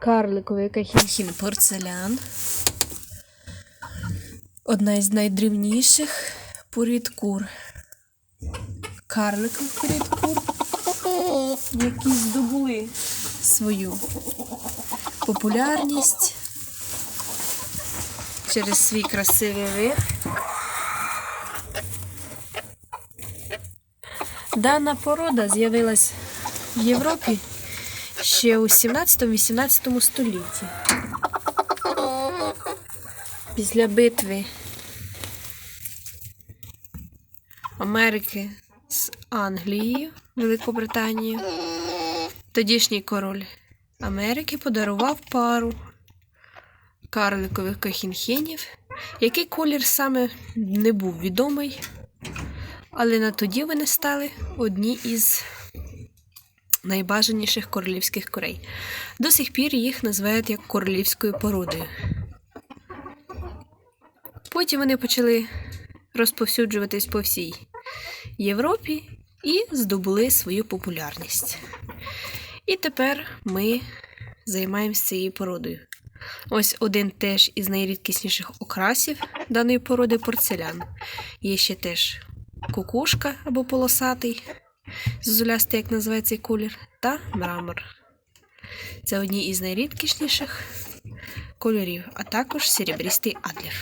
Карликовий кахінхін порцелян. Одна із найдрівніших порід кур. Карликовий порід кур, які здобули свою популярність через свій красивий вид. Дана порода з'явилась в Європі ще у 17-18 столітті. Після битви Америки з Англією, Великобританією, тодішній король Америки подарував пару карликових кахінхенів, який колір саме не був відомий, але на тоді вони стали одні із найбажаніших королівських курей. До сих пір їх називають як королівською породою. Потім вони почали розповсюджуватись по всій Європі і здобули свою популярність. І тепер ми займаємося цією породою. Ось один теж із найрідкісніших окрасів даної породи порцелян. Є ще теж кукушка або полосатий, зозулястий, як називається цей колір, та мрамор. Це одні із найрідкісніших кольорів, а також серебристий адлер.